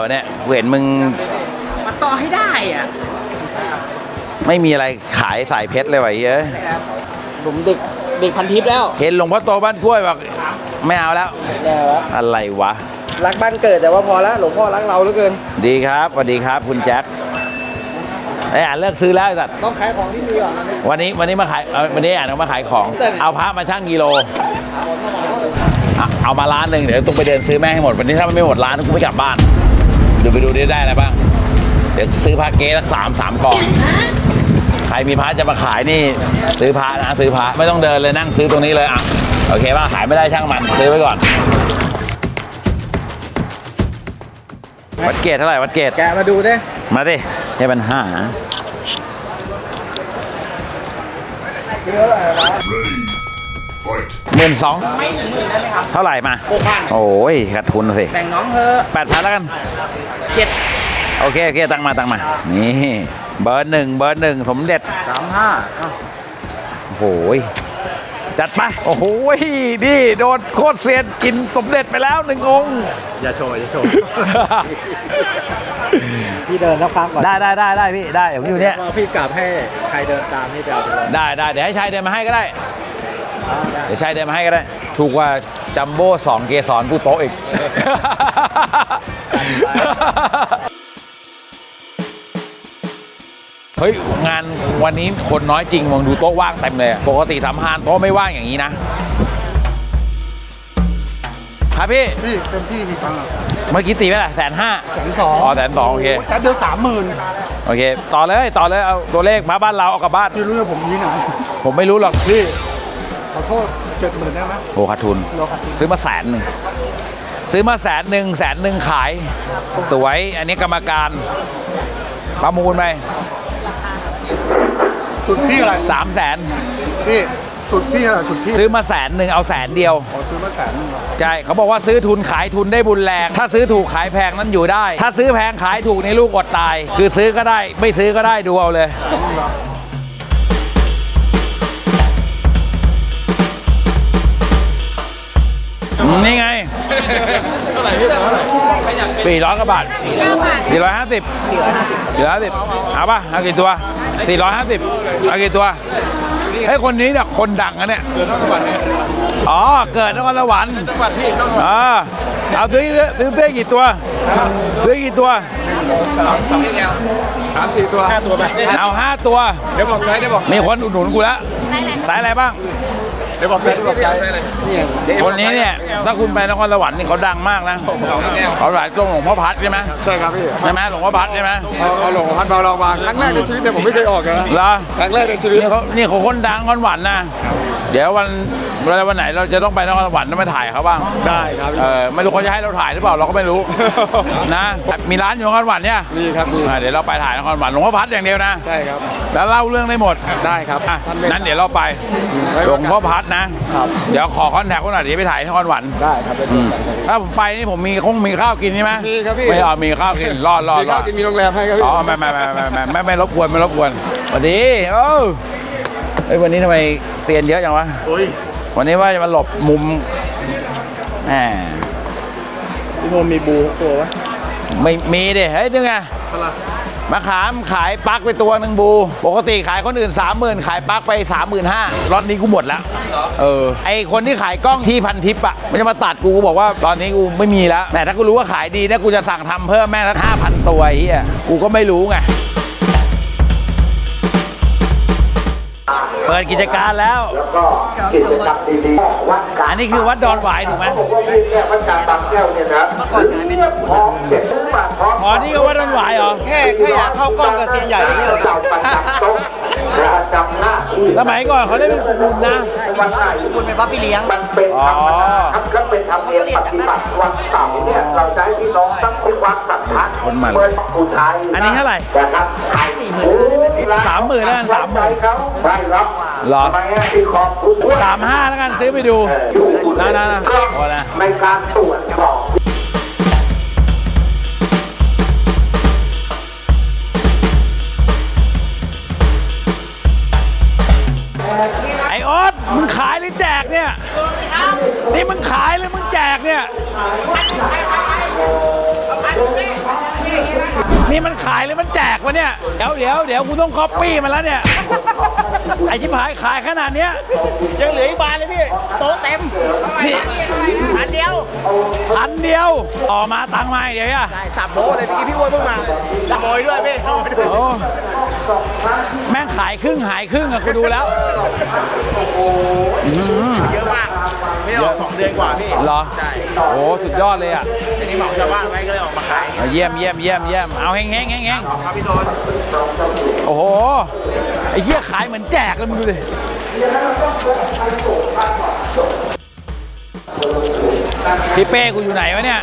เออเนี่ยกูเห็นมึงมาต่อให้ได้อะไม่มีอะไรขายสายเพชรเลยวะเฮ้ยผมเด็กเด็กพันทิพย์แล้ว เห็นหลวงพ่อโตบ้านกล้วยบอกไม่เอาแล้วแล้วอะไรวะ รักบ้านเกิดแต่ว่าพอแล้วหลวงพ่อรักเราเหลือเกิน ดีครับสวัสดีครับคุณแจ็คไอ้ยอ่านเลิกซื้อแล้วไอ้สัตว์ต้องขายของที่มีก่อนนะวันนี้วันนี้มาขายเอาวันนี้อ่านเอามาขายของ เอาพระมาชั่งกิโลอะเอามาร้านหนึ่งเดี๋ยวต้องไปเดินซื้อแม่งให้หมด วันนี้ถ้ามันไม่หมดร้านกูไม่กลับบ้าน ดูไปดูได้ได้อะไรบ้าง เดี๋ยวซื้อพระเก๊สักสามสามกล่อง ใครมีพระจะมาขายนี่ซื้อพระนะซื้อพระไม่ต้องเดินเลยนั่งซื้อตรงนี้เลยอะโอเคป่ะขายไม่ได้ช่างมันซื้อไว้ก่อน วัดเกตเท่าไหร่วัดเกตแกะมาดูดิมาดิให้ปัญหา หมื่นสองเท่าไหร่มาหกพันโอ้ยขาดทุนสิแบ่งน้องเธอะแปดพันแล้วกันเจ็ดโอเคโอเคตังมาตังมา นี่เบอร์หนึ่งเบอร์หนึ่งสมเด็จสามห้าโอ้โหยจัดไปโอ้โหยนี่โดนโคตรเซียนกินสมเด็จไปแล้วหนึ่งองค์อย่าโชว์อย่าโชว์พี่เดินสักพักก่อนได้ได้ได้ได้พี่ได้ผมอยู่เนี่ยว่าพี่กลับให้ใครเดินตามนี่จะเอาไปเลยได้ได้เดี๋ยวให้ชายเดินมาให้ก็ได้ เดี๋ยวชายเดินมาให้ก็ได้ ถูกกว่าจัมโบ้สองเกสรผู้โต๊ะอีก เฮ้ย งานวันนี้คนน้อยจริงมองดูโต๊ะว่างเต็มเลยอะปกติทำฮานโต๊ะไม่ว่างอย่างนี้นะ ครับพี่ พี่เต็มที่กี่ครั้งอะเมื่อกี้ตีไปละแสนห้าแสนสองอ๋อแสนสองโอเคแค่เดือนสามหมื่นโอเค ต่อเลย ต่อเลย เอาตัวเลขมาบ้านเราเอากลับบ้าน พี่รู้ว่าผมนี้ไหน ผมไม่รู้หรอกพี่ ขอโทษเจ็ดหมื่นได้ไหมโอ้ขาดทุน เราขาดทุนซื้อมาแสนหนึ่งซื้อมาแสนหนึ่งแสนหนึ่งขาย สวยอันนี้กรรมการประมูลไปสุดพี่อะไรสามแสนพี่สุดพี่อะไรสุดพี่ซื้อมาแสนหนึ่งเอาแสนเดียวขอซื้อมาแสนหนึงเหรอใช่เขาบอกว่าซื้อทุนขายทุนได้บุญแรง ถ้าซื้อถูกขายแพงนั้นอยู่ได้ ถ้าซื้อแพงขายถูกในลูกอดตาย คือซื้อก็ได้ ไม่ซื้อก็ได้ดูเอาเลย นี่ไงสี่ร้อยกว่าบาทสี่ร้อยห้าสิบสี่ร้อยห้าสิบเอาป่ะเอากี่ตัวสี่ร้อยห้าสิบเอากี่ตัวเฮ้ยคนนี้เนี่ยคนดังนะเนี่ยอ๋อเกิดนครสวรรค์อ๋อเอาซื้อซื้อซื้อกี่ตัวซื้อกี่ตัวสามสี่ตัวห้าตัวไปเอาห้าตัวเดี๋ยวบอกใช้เดี๋ยวบอกมีคนอุดหนุนกูแล้วสายอะไรบ้าง เดี๋ยวบอกใช้เดี๋ยวบอกใช้นี่คนนี้เนี่ยถ้าคุณไปนครสวรรค์นี่เขาดังมากนะเขาหลายตรงหลวงพ่อพัดใช่ไหมใช่ครับพี่ใช่ไหมหลวงพ่อพัดใช่ไหมเอาเอาหลงพันเบาลองวางครั้งแรกในชีวิตเนี่ยผมไม่เคยออกเลยนะเหรอครั้งแรกในชีวิตนี่เขานี่เขาคนดังคนหวานนะเดี๋ยววันเวลาวันไหนเราจะต้องไปนครสวรรค์ต้องไปถ่ายเขาบ้างได้ครับเออไม่รู้เขาจะให้เราถ่ายหรือเปล่าเราก็ไม่รู้นะมีร้านอยู่นครสวรรค์เนี่ยมีครับมีอ่าเดี๋ยวเราไปถ่ายนครสวรรค์หลวงพ่อพัดอย่างเดียวนะใช่ครับแล้วเล่าเรื่องได้หมดได้ครับอะท่านเมตตานั้นเดี๋ยวเราไปหลวงพ่อพัดนะ ครับ เดี๋ยวขอคอนแทคเขาหน่อยเดี๋ยวไปถ่ายนครสวรรค์ได้ครับได้อืมครับถ้าผมไปนี่ผมมีคงมีข้าวกินใช่ไหมมีครับพี่ ไม่เอามีข้าวกินรอดรอดมีรข้าอวดกินมีโรงแรมให้ครับพี่อ๋อไม่ไม่ไม่ไม่ไม่ไม่ไม่รบกวนไม่รบกวนสวัสดีโอ้เฮ้ยวันนี้ทำไมเตียนเยอะจังวะ โอ้ยวันนี้ว่าจะมาหลบมุมแหมพี่โมมีบูตัววะไม่มีดิเฮ้ยนี่ไงอะไร มะขามขายปลั๊กไปตัวหนึ่งบู ปกติขายคนอื่น 3 0,000 ขายปลั๊กไป 35,000รถนี้กูหมดแล้วเออไอคนที่ขายกล้องที่พันทิปอะมันจะมาตัดกูกูบอกว่าตอนนี้กูไม่มีแล้วแต่ถ้ากูรู้ว่าขายดีนะกูจะสั่งทำเพิ่มแม่งละห้าพันตัวไอ้เฮียกูก็ไม่รู้ไง เปิดกิจการแล้วก็กิจกรรมดีๆวัดกาอันนี้คือวัดดอนหวายถูกไหมบอกว่าที่เนี่ยวัดกลางบางแก้วเนี่ยนะเรียบพร้อมเด็ดทุกบาทพร้อม อ๋อนี่ก็วัดดอนหวายเหรอ แค่แค่อยากเข้ากล้องกับเซียนใหญ่นี่เจ้าประจำโต๊ะประจำหน้าที่ สมัยก่อนเขาเล่นเป็นกลุ่มนะวันหน้าที่คุณเป็นพระพี่เลี้ยง มันเป็นธรรมดาครับก็เป็นธรรมเนียมปฏิบัติวันเสาร์เนี่ยเราจะให้พี่น้องตั้งทุกวัดสัทธาคนมันเปิดอุทัยอันนี้เท่าไหร่นะครับไอ้โอ้ยสามหมื่นแล้วกันสามหมื่นเขาได้รับเหรอทำไมฮะที่ขอบคุณสามห้าแล้วกันซื้อไปดูอยู่อุ่นนะนะนะก็พอแล้วในการตรวจสอบ นี่มึงขายหรือมึงแจกเนี่ยเนี่มันขายหรือมันแจกวะเนี่ย เดี๋ยวเดี๋ยวเดี๋ยวกูต้องคอปปี้มันแล้วเนี่ย ไอชิบหายขายขนาดเนี้ย ยังเหลืออีกบานเลยพี่ โต๊ะเต็มนี่อันเดียวอันเดียวต่อมาตังค์มาอีกเดี๋ยวอะใช่สับโบ๊ะเลยเมื่อกี้พี่อ้วนเพิ่งมาขโมยด้วยพี่ขโมยด้วย โอ้ แม่งขายครึ่งหายครึ่งอะกูดูแล้วอื้อหือเยอะมาก ไม่ออกสองเดือนกว่าพี่เหรอ ใช่โอ้สุดยอดเลยอะทีนี้เหมาชาวบ้านไว้ก็เลยออกมาขายเอาเยี่ยมเยี่ยมเยี่ยมเยี่ยมเอาแห้งแห้งแห้งแห้งขอบครับพี่โดนโอ้โห ไอ้เหี้ยขายเหมือนแจกเลยมึงดูดิ พี่เป้กูอยู่ไหนวะเนี่ย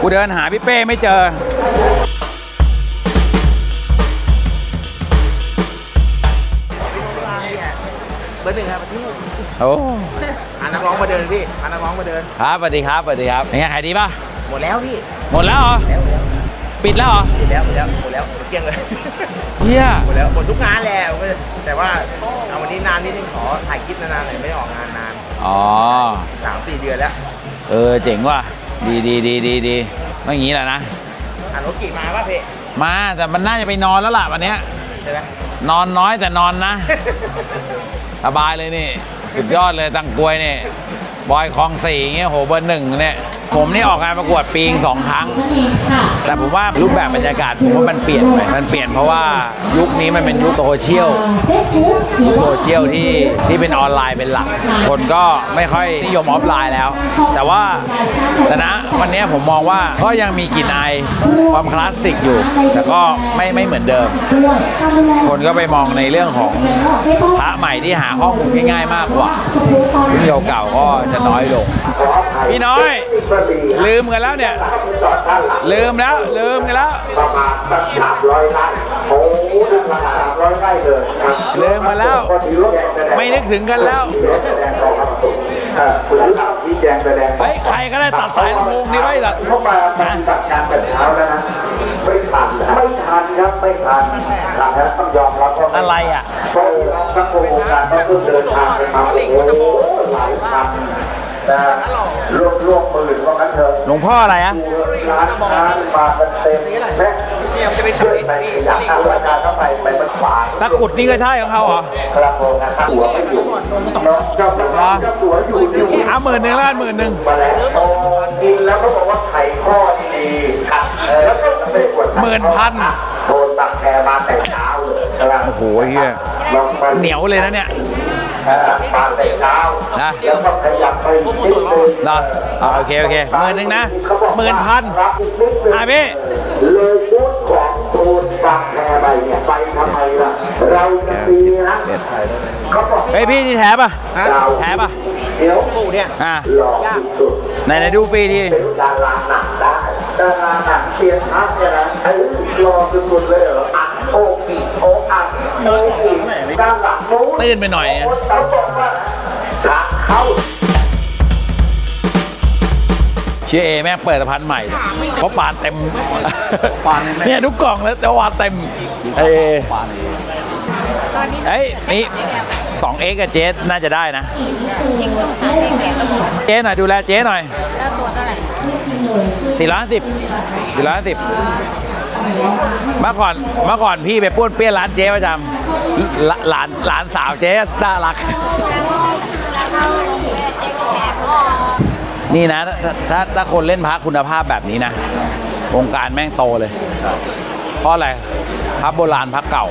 กูเดินหาพี่เป้ไม่เจอ เบอร์หนึ่งครับที่โอ้พานักร้องมาเดินพี่พานักร้องมาเดิน ครับสวัสดีครับสวัสดีครับเป็นไงขายดีป่ะหมดแล้วพี่หมดแล้วเหรอแล้วแล้วปิดแล้วเหรอหมดแล้วหมดแล้วหมดแล้วหมดเกลี้ยงเลยเฮียหมดแล้วหมดทุกงานแหละแต่ว่าเอาวันนี้นานนิดนึงขอถ่ายคลิปนานๆหน่อยไม่ได้ออกงานนานอ๋อสามสี่เดือนแล้ว เออเจ๋งว่ะดีดีดีดีดีไม่อย่างนี้แหละนะอ่านรถกี่มาป่ะพี่มาแต่มันน่าจะไปนอนแล้วล่ะวันเนี้ยใช่ไหมนอนน้อยแต่นอนนะ สบายเลยนี่ สุดยอดเลยตังกวยเนี่ย บอยคลองสี่เงี้ยโหเบอร์หนึ่งเนี่ยผมนี่ออกงานประกวดปีงสองครั้ง แต่ผมว่ารูปแบบบรรยากาศผมว่ามันเปลี่ยนไปมันเปลี่ยนเพราะว่ายุคนี้มันเป็นยุคโซเชียลยุคโซเชียลที่ที่เป็นออนไลน์เป็นหลัก คนก็ไม่ค่อยนิยมออฟไลน์แล้ว แต่ว่าแต่นะวันนี้ผมมองว่าก็ยังมีกลิ่นอายความคลาสสิกอยู่ แต่ก็ไม่ไม่เหมือนเดิม คนก็ไปมองในเรื่องของพระใหม่ที่หาข้อมูลง่ายๆมากกว่ารุ่นเก่าๆก็จะน้อยลง พี่น้อย ลืมกันแล้วเนี่ย ลืมแล้ว ลืมกันแล้วประมาณสักสามร้อยไร่โอ้โหนั่นราคาสามร้อยไร่เลยครับลืมมาแล้วก็ถือรถแดงแสดงไม่นึกถึงกันแล้วรถแสดงกองทัพบกเออคุณภาพที่แจงแสดงเฮ้ยใครก็ได้ตัดสายลำโพงดีไว้ตัดเข้ามาปฏิบัติการแต่เช้าแล้วนะไม่ทันนะไม่ทันครับไม่ทันครับนะต้องยอมรับว่าม่ทันอะไรอะเพราะน้องทั้งโครงการก็เพิ่งเดินทางกันมาโอ้โหหลายพัน นะรวมรวมหมื่นว่างั้นเถอะหลวงพ่ออะไรอะร้านค้ามากันเต็มแม่เนี่ยมันจะเป็นเพื่อนไปอยากเอาราคาเข้าไปไปมันขวางตะกรุดนี่ก็ใช่ของเขาเหรอครับผมนะครับหัวไม่อยู่น้องเจ้าตัวเจ้าตัวอยู่อยู่เอาหมื่นหนึ่งแล้วกันหมื่นหนึ่งมาแล้วโอ้กินแล้วก็บอกว่าไข่ข้อดีครับแล้วก็จะไปกดหมื่นพันโดนตักแกมาแต่เช้าเลยครับโอ้โหเฮียลองมาเหนียวเลยนะเนี่ย มาแต่เช้านะแล้วก็ขยับไปนิดนึงเหรออ่าโอเคโอเคหมื่นหนึ่งนะหมื่นพันรับอีกนิดนึงอะพี่เลยพูดของโดนตักแกไปเนี่ยไปทำไมล่ะเราจะดีนะเขาบอกเฮ้ยพี่นี่แถป่ะเราแถป่ะเดี๋ยวปู่เนี่ยอ่าหลอกสุดไหนไหนดูฟรีทีเป็นดาราหนังได้ดาราหนังเชียร์ทัพเนี่ยนะไอ้รอสุดๆเลยเหรออัด โอ้กีโอ้อัดโอ้กีด้านหลังนู้นตื้นไปหน่อยอะเขาบอกว่ารักเขาเชียร์เอแม่งเปิดสะพานใหม่เลยเพราะปานเต็มเนี่ยทุกกล่องแล้วแต่ว่าเต็มเอเฮ้ยนี่สองเอ็กกับเจสน่าจะได้นะเจ๊หน่อยดูแลเจ๊หน่อยแล้วตัวเท่าไหร่สี่ล้านสิบสี่ล้านสิบ เมื่อก่อนเมื่อก่อนพี่ไปป้วนเปี้ยนร้านเจ๊ประจำหลหลานหลานสาวเจ๊น่ารัก นี่นะถ้าถ้าถ้าคนเล่นพระคุณภาพแบบนี้นะวงการแม่งโตเลย เพราะอะไรพระโบราณพระเก่า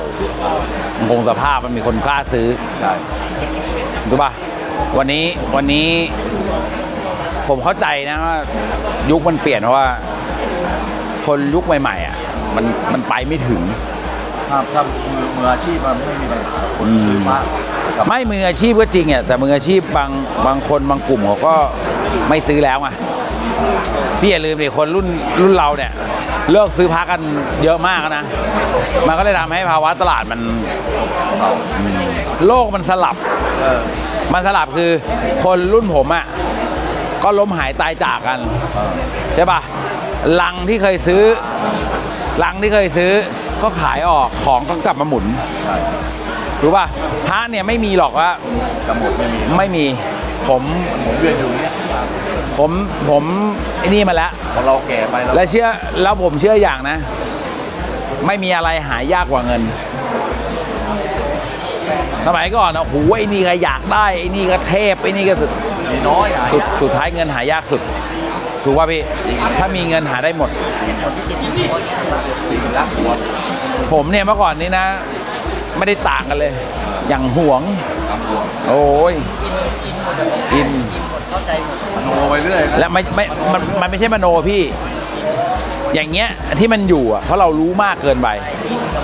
มันคงสภาพมันมีคนกล้าซื้อถูกป่ะวันนี้วันนี้ผมเข้าใจนะว่ายุคมันเปลี่ยนเพราะว่า คนยุคใหม่ ๆ อะ มันมันไปไม่ถึง ถ้าถ้ามือมืออาชีพมันไม่มีปัญหาคนซื้อมากไม่มืออาชีพก็จริงอะแต่มืออาชีพบางบางคนบางกลุ่มเขาก็ไม่ซื้อแล้วไงพี่อย่าลืมดิคนรุ่นรุ่นเราเนี่ย เลิกซื้อพักกันเยอะมากนะ มันก็เลยทำให้ภาวะตลาดมันอืมโลกมันสลับ เออมันสลับคือคนรุ่นผมอะก็ล้มหายตายจากกัน ใช่ปะลังที่เคยซื้อ ลังที่เคยซื้อก็ขายออกของก็กลับมาหมุนใช่รู้ป่ะพระเนี่ยไม่มีหรอกว่ากำหนดไม่มีไม่มีผมผมเวียนอยู่เนี้ยผมผมไอ้นี่มาแล้วพอเราแก่ไปแล้วและเชื่อแล้วผมเชื่ออย่างนะ ไม่มีอะไรหายากกว่าเงินสมัยก่อนนะโอ้โหไอ้นี่ก็อยากได้ไอ้นี่ก็เทพไอ้นี่ก็สุดมีน้อยหายสุดสุดท้ายเงินหายากสุด ถูกป่ะพี่ ถ้ามีเงินหาได้หมด จริงรักหัวผมเนี่ยเมื่อก่อนนี้นะ ไม่ได้ต่างกันเลย อย่างห่วงทำหัวโอ้ย อินมโนไปเรื่อยและไม่ไม่มันมันไม่ใช่มโนพี่ อย่างเงี้ยที่มันอยู่อะเพราะเรารู้มากเกินไป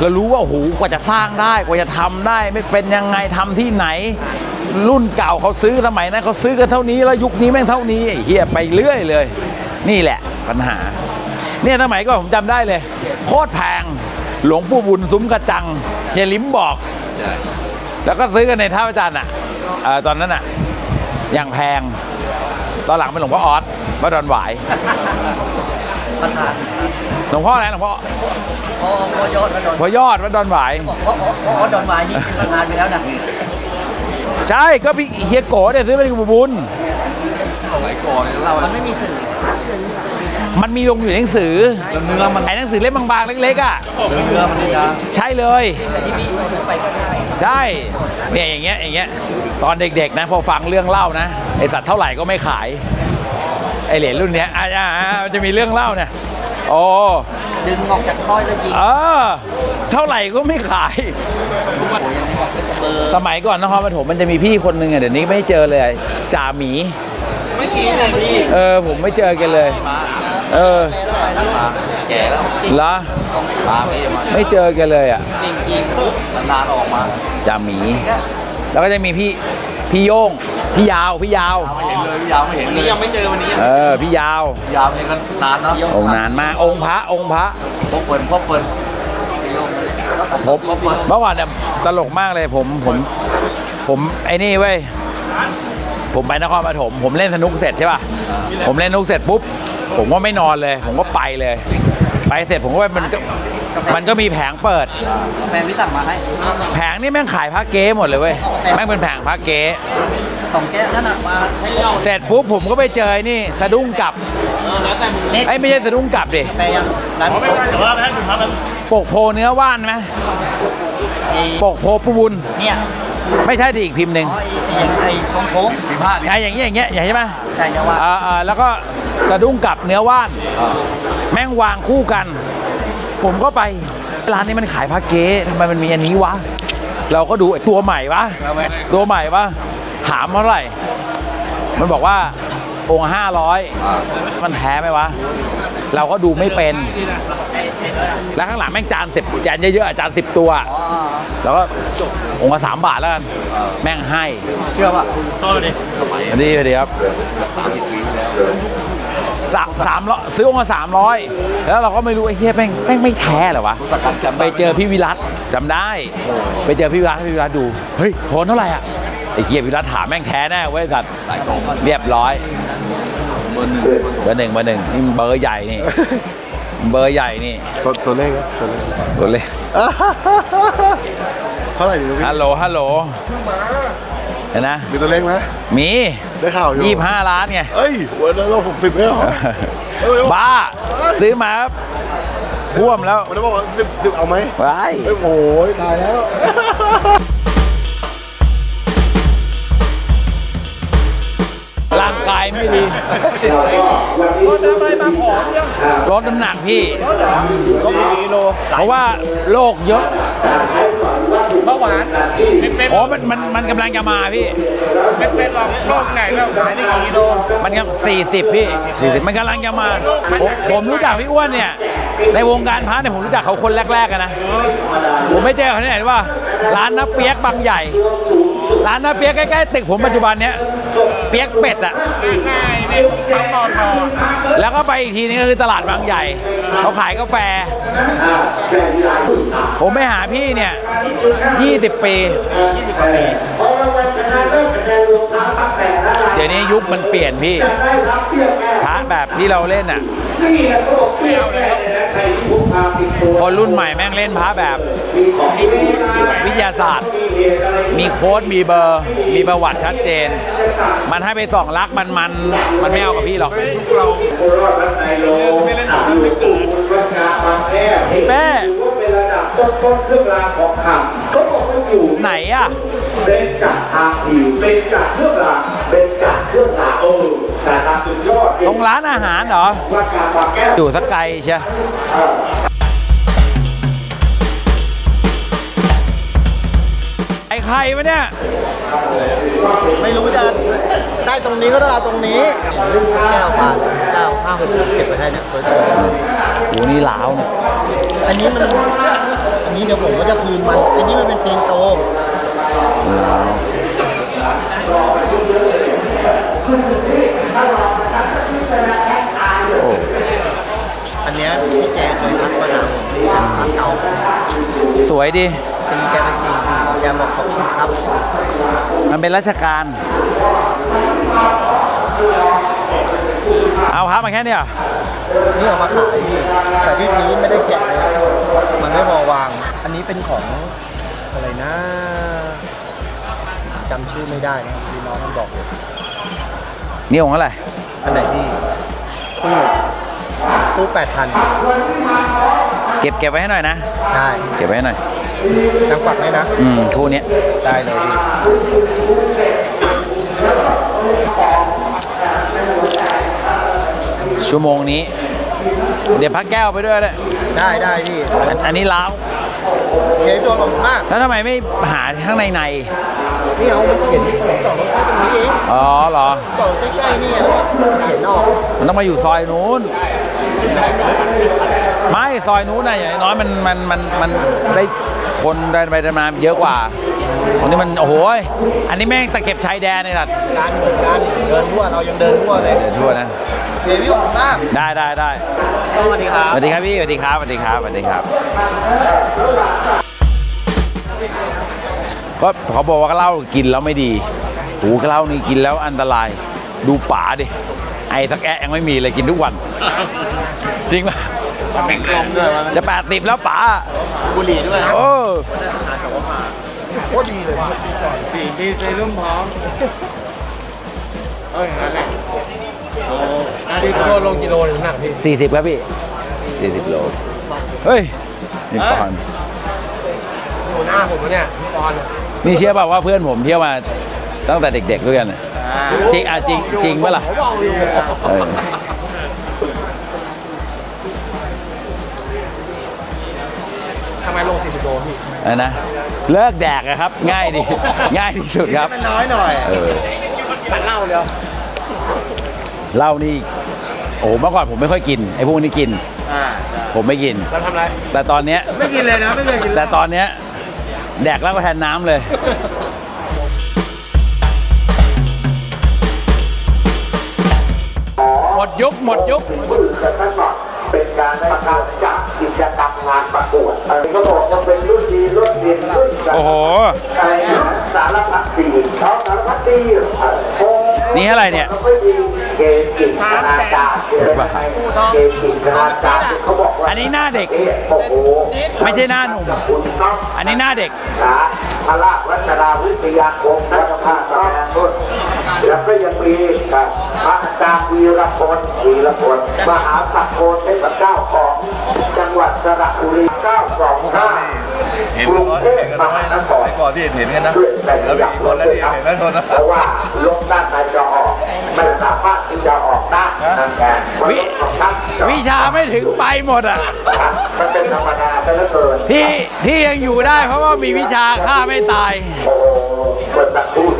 เรารู้ว่าโอ้โหกว่าจะสร้างได้กว่าจะทำได้ ไม่เป็นยังไงทำที่ไหน รุ่นเก่าเขาซื้อสมัยนั้นเขาซื้อกันเท่านี้แล้วยุคนี้แม่งเท่านี้ไอ้เฮียไปเรื่อยเลย นี่แหละปัญหา เนี่ยสมัยก่อนผมจำได้เลย โคตรแพง หลวงปู่บุญซุ้มกระจังเฮียลิมบอกใช่แล้วก็ซื้อกันในท่าพระจันทร์อะเอ่อตอนนั้นอะ อย่างแพง ตอนหลังเป็นหลวงพ่อออสวัดดอนหวายประธานหลวงพ่ออะไรหลวงพ่อพอพอยอดแล้วโดนพ่อยอดวัดดอนหวายพอพอพอดอนวายนี่เป็นประธานไปแล้วนะใช่ก็พี่เฮียโกเนี่ยซื้อไปในบุญสมัยก่อนเนี่ยเล่ามันไม่มีสื่อ มันมีลงอยู่ในหนังสือแล้วเนื้อมันไอ้หนังสือเล่มบางๆเล็กๆอะเนื้อมันนี่นะใช่เลยแต่ที่พี่ไปก็ได้ได้เนี่ยอย่างเงี้ยอย่างเงี้ยตอนเด็กๆนะพอฟังเรื่องเล่านะไอสัตว์เท่าไหร่ก็ไม่ขายไอเหรียญรุ่นเนี้ยอ่าอ่าอ่ามันจะมีเรื่องเล่าเนี่ยโอ้ดึงออกจากต้อยแล้วยิงเออเท่าไหร่ก็ไม่ขาย สมัยก่อนนครปฐมมันจะมีพี่คนหนึ่งอะเดี๋ยวนี้ไม่เจอเลยจ่าหมีไม่กินเลยพี่ เออผมไม่เจอแกันเลย เออแก่แล้วเหรอตาไม่มาไม่เจอแกันเลยอะจริงจริงนานๆออกมาจ่าหมี แล้วก็จะมีพี่พี่โย่งพี่ยาวพี่ยาวไม่เห็นเลยยาวไม่เห็นเลยนี่ยังไม่เจอวันนี้เออพี่ยาวยาวนี่ก็นานนะองค์นานมากองค์พระองค์พระพบเปิลพบเปิลผมเมื่อวานเนี่ยตลกมากเลยผมผมผมไอ้นี่เว้ยผมไปนครปฐมผมเล่นสนุกเสร็จใช่ป่ะผมเล่นสนุกเสร็จปุ๊บ ผมก็ไม่นอนเลย ผมก็ไปเลย ไปเสร็จผมก็ไปมันก็มันก็มีแผงเปิด แฟนพี่สั่งมาให้แผงนี่แม่งขายพระเก๊หมดเลยเว้ยแม่งเป็นแผงพระเก๊สองแก้วนั่นน่ะมาให้เราเสร็จปุ๊บผมก็ไปเจอไอ้นี่สะดุ้งกลับเน็ตไอ้ยไม่ใช่สะดุ้งกลับดิแปลยังร้านปกโพเนื้อว่านไหมไอ้ปกโพปูบุญเนี่ยไม่ใช่ดิอีกพิมพ์หนึ่งอ๋อไอ้ไอ้โค้งโค้งมีผ้านี่ไอ้อย่างเงี้ยอย่างเงี้ยอย่างใช่ไหมใช่จะว่าอ่าอ่าแล้วก็ สะดุ้งกับเนื้อว่าน แม่งวางคู่กัน ผมก็ไปร้านนี้มันขายผ้าเก๊ทำไมมันมีอันนี้วะ เราก็ดูไอ้ตัวใหม่วะตัวใหม่วะถามเท่าไหร่ มันบอกว่าองค์ห้าร้อยมันแท้ไหมวะ เราก็ดูไม่เป็น แล้วข้างหลังแม่งจานสิบจานเยอะๆอะจานสิบตัวอ๋อแล้วก็องค์ละสามบาทแล้วกันแม่งให้ เชื่อป่ะสวัสดีสวัสดีครับ สามสามร้อยซื้อองค์ละสามร้อยแล้วเราก็ไม่รู้ไอ้เหี้ยแม่งแม่งไม่แท้เหรอวะไปเจอพี่วิรัตจำได้ ไปเจอพี่วิรัตให้พี่วิรัตดูเฮ้ยโทนเท่าไหร่อะไอ้เหี้ยพี่วิรัตถามแม่งแท้แน่เว้ยสัตว์หลายกล่องเรียบร้อยเบอร์หนึ่งเบอร์หนึ่งเบอร์หนึ่งนี่เบอร์ใหญ่นี่เบอร์ใหญ่นี่ตัวตัวเลขครับตัวเลขตัวเล็กเท่าไหร่อยู่พี่ฮัลโหลฮัลโหล เห็นนะ มีตัวเลขไหมมีได้ข่าวอยู่ยี่ห้าล้านไงเอ้ยวันนั้นเราหกสิบแล้วเหรอบ้า ซื้อมาท่วมแล้ววันนั้นบอกว่าสิบสิบเอาไหมไว้เอ้ยโอ้ยตายแล้ว ร่างกายไม่ดีลดน้ำหนักพี่เพราะว่าโรคเยอะเบาหวานโอ้มันมันมันกำลังจะมาพี่เป็นหรอกโรคไหนแล้วขายได้กี่กิโลมันกำสี่สิบพี่สี่สิบมันกำลังจะมาผมผมรู้จักพี่อ้วนเนี่ยในวงการพระเนี่ยผมรู้จักเขาคนแรกๆกันนะ ผมไม่เจอเขาที่ไหนรู้ว่า ร้านน้าเปียกบางใหญ่ ร้านน้าเปียกใกล้ๆตึกผมปัจจุบันเนี้ย เปียกเป็ดอะแล้วก็ไปอีกทีนึงก็คือตลาดบางใหญ่ เขาขายกาแฟ ผมไปหาพี่เนี่ย 20 ปี เดี๋ยวนี้ยุคมันเปลี่ยนพี่พระแบบที่เราเล่นอะ คนรุ่นใหม่แม่งเล่นพระแบบ วิทยาศาสตร์ มีโค้ดมีเบอร์ มีประวัติชัดเจน มันให้ไปส่องรักมันมันมันไม่เอากับพี่หรอกแม่เป็นระดับต้นเครื่องรางของขลังเขาบอกว่าอยู่ไหนอะเป็นจากทางผิวเป็นจากเครื่องรางเป็นจากเครื่องรางเออ ต่ทางสุดยอดตรงร้านอาหารเหรอวัดการบางแก้วอยู่สักไกลใช่ไอ้ใครวะเนี่ย ไม่รู้จะได้ตรงนี้ก็ต้องเอาตรงนี้แก้วผ่านเก้าห้าหกเก็บไว้ให้เนี่ยสวยโหนี่ล้าวเนี่ยๆอันนี้มันอันนี้เดี๋ยวผมก็จะคืนมัน อันนี้มันเป็นตีนโตล้าวโอ้อันเนี้ยพี่แกเคยทักมาหาผมทักเก่าสวยดีตีแกไปตีแกบอกขอบคุณครับ มันเป็นราชการ เอาพระมาแค่เนี้ยเหรอนี่เอามาขายพี่แต่ที่นี้ไม่ได้แกะเลยมันไม่พอวาง อันนี้เป็นของอะไรนะจำชื่อไม่ได้นะพี่น้องมันบอกอยู่ นี่องค์อะไรอันไหนพี่ตู้ตู้แปดพันเก็บเก็บไว้ให้หน่อยนะ ได้เก็บไว้ให้หน่อยนางปักไหมนะ อืมคู่เนี้ยได้เลยพี่ชั่วโมงนี้ เดี๋ยวพักแก้วไปด้วยเลยได้ได้พี่อันอันนี้ล้าวเฮ้ยตัวขอบคุณมาก แล้วทำไมไม่หาข้างในใน พี่เอามันเขียนผมจอดรถไว้ตรงนี้เองอ๋อเหรอจอดใกล้ๆนี่แล้วก็เขียนออกมันต้องมาอยู่ซอยนู้น ไม่ซอยนู้นน่ะอย่างน้อยมันมันมันมันได้คนเดินไปเดินมาเยอะกว่าตรงนี้มันโอ้โหยอันนี้แม่งตะเข็บชายแดนเลยล่ะการเหมือนกันเดินทั่วเรายังเดินทั่วเลยเดินทั่วนะเฮ้ยพี่ขอบคุณมากได้ได้ได้สวัสดีครับสวัสดีครับพี่สวัสดีครับสวัสดีครับสวัสดีครับ ก็เขาบอกว่าเหล้ากินแล้วไม่ดีหูเหล้านี่กินแล้วอันตราย ดูป๋าดิ ไอ้สักแอะยังไม่มีเลยกินทุกวัน จริงป่ะเป็นกลมด้วยมันจะแปดติบแล้วป๋าบุหรี่ด้วยโอ้โคตรดีเลยสีดีเซรุ่มพร้อมเอออย่างนั้นแหละโอ้นาดีโลลงกิโลหนึ่งหนักพี่สี่สิบครับพี่สี่สิบโล เฮ้ย นี่ปอนหัวหน้าผมเนี่ยพี่ปอน นี่เชื่อเปล่าว่าเพื่อนผมเที่ยวมาตั้งแต่เด็กๆด้วยกันน่ะจริงอะจริงจริงเมื่อล่ะเขาบอกอยู่เออทำไมลง 40 โลพี่อะไรนะเลิกแดกอะครับ ง่ายดีง่ายที่สุดครับ มันน้อยหน่อยเออตัดเหล้าเดียวเหล้านี่โอ้โหเมื่อก่อนผมไม่ค่อยกินไอ้พวกนี้กิน อ่าผมไม่กินเราทำอะไร แต่ตอนเนี้ยไม่กินเลยนะ ไม่เคยกินแต่ตอนเนี้ย แดกแล้าแทนน้ำเลย หมดยุคหมดยุคมือกันทั้งหมดเป็นการประกาศจากกิจกรรมงานประกวดอันนี้ก็บอกว่าเป็นรุ่นดีรุ่นเด่นรุ่นกันโอ้โหอะไรสารพัดดีเขาสารพัดดีโอ้ นี่เท่าไหร่เนี่ยเราไม่ดีเกมกิจนาจารย์เกมกิจนาจารย์เขาบอกว่าอันนี้หน้าเด็กโอ้โหไม่ใช่หน้าหนุ่มคุณน้องอันนี้หน้าเด็กสาพระราชวัชราวิทยาคมนักภาคแสดงรุ่นแล้วก็ยังมีครับพระอาจารย์วีรพลวีรพลมหาสักโกเทพเจ้าของ จังหวัดสระบุรี 925เห็นกรุงน้อยเทพเห็นมน้อยหานนะครก่อนที่เห็นกันนะด้วยแต่แล้วมีคนแล้วที่เห็นกันคนนะเพราะว่าลงด้านในจะออกไม่สามารถที่จะออกได้ทางแกนวิวิชาไม่ถึงไปหมดอะมันเป็นธรรมดาซะเหลือเกินที่ที่ยังอยู่ได้เพราะว่ามีวิชาฆ่าไม่ตายโอ้โหคนตะคู่ท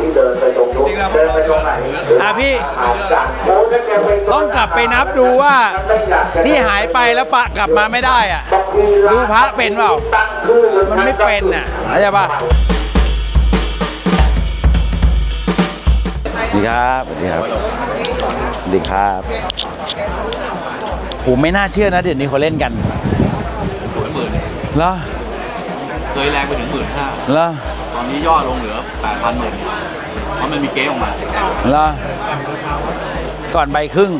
ี่เดิ นไปตรงนู้นเดินไปตรงไหนอะพี่หาจากโอ้ถ้าแกไปตรต้องกลับไปนับดูว่าที่หายไปแล้วปะกลับมาไม่ได้อะบางทีร้านดูพระเป็นเปล่าตั้งขึ้นมันไม่เป็นอะเข้าใจป่ะสวัสดีครับสวัสดีครับสวัสดีครับผมไม่น่าเชื่อนะเดี๋ยวนี้เขาเล่นกันสวยหมื่นเหรอเคยแรงไปถึงหมื่นห้าเหรอตอนนี้ย่อลงเหลือแปดพันหมื่นเพราะ มันมีเก๊ออกมาเหรอก่อนใบครึ่ง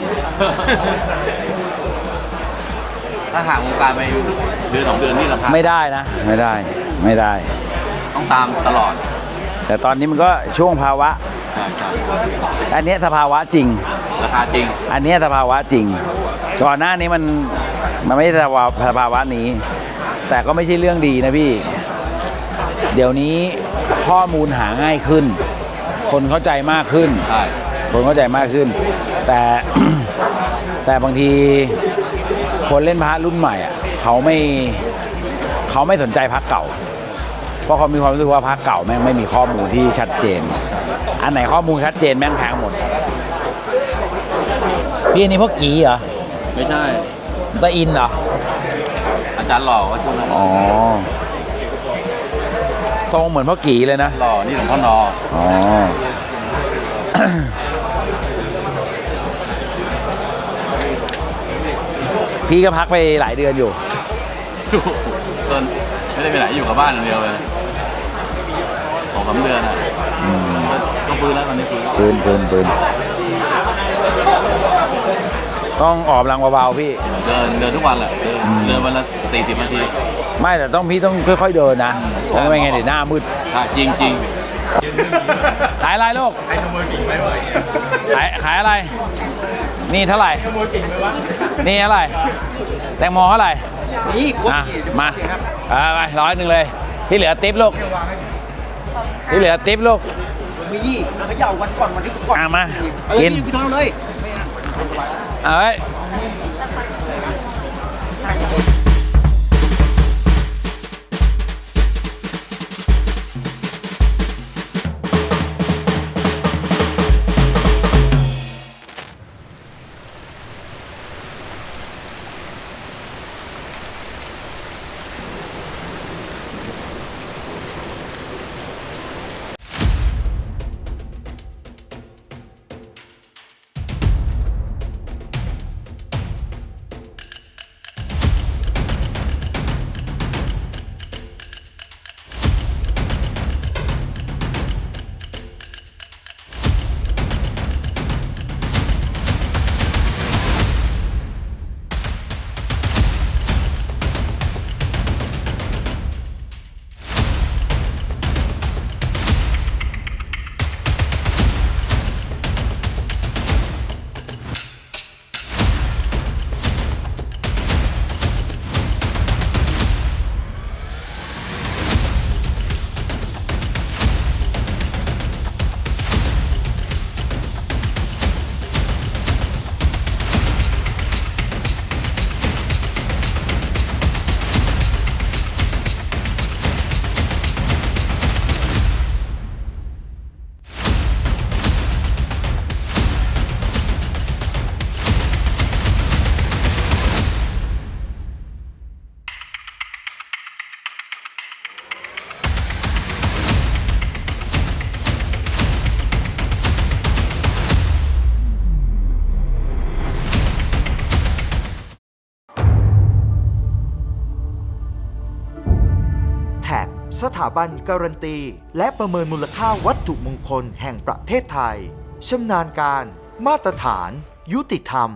ถ้าห่างวงการไปเดือนสองเดือนนี่ราคาไม่ได้นะ ไม่ได้ไม่ได้ ต้องตามตลอดแต่ตอนนี้มันก็ช่วงภาวะ ใช่ใช่อันเนี้ยสภาวะจริง ราคาจริง อันเนี้ยสภาวะจริง ก่อนหน้านี้มันมันไม่ใช่สภาวะสภาวะนี้ แต่ก็ไม่ใช่เรื่องดีนะพี่ เดี๋ยวนี้ข้อมูลหาง่ายขึ้น คนเข้าใจมากขึ้น ใช่ คนเข้าใจมากขึ้น แต่ แต่บางทีคนเล่นพระรุ่นใหม่อะเขาไม่เขาไม่สนใจพระเก่า เพราะเขามีความรู้สึกว่าพระเก่าแม่งไม่มีข้อมูลที่ชัดเจน อันไหนข้อมูลชัดเจนแม่งแพงหมด พี่อันนี้พวกกีเหรอไม่ใช่ตะอินเหรอ อาจารย์หล่อว่าช่วงนั้นอ๋อ ทรงเหมือนพ่อกีเลยนะ หล่อ นี่หลวงพ่อนออ๋อ พี่ก็พักไปหลายเดือนอยู่ ต้นไม่ได้ไปไหนอยู่กับบ้านอย่างเดียวเลยสองสามเดือนอะก็ก็ฟื้นแล้วตอนนี้ฟื้นปืนปืนปืนต้องออกกำลังเบาๆพี่ เดินเดินทุกวันแหละเดินเดินวันละสี่สิบนาที ไม่แต่ต้องพี่ต้องค่อยๆเดินนะเพราะไม่งั้นเดี๋ยวหน้ามืดใช่จริงจริงขายอะไรลูกขายขโมยกิ่งไปขายขายอะไร นี่เท่าไหร่นี่เท่าไหร่แตงโมเท่าไหร่นี่อะมาเอาไปร้อยหนึ่งเลย ที่เหลือติปลูกที่เหลือติปลูกมียี่เขย่าวันก่อนวันที่ก่อนอะมาเอ้ยกินพี่น้องเลยเอาไว้ย สถาบันการันตี และประเมินมูลค่าวัตถุมงคลแห่งประเทศไทยชำนาญการ มาตรฐาน ยุติธรรม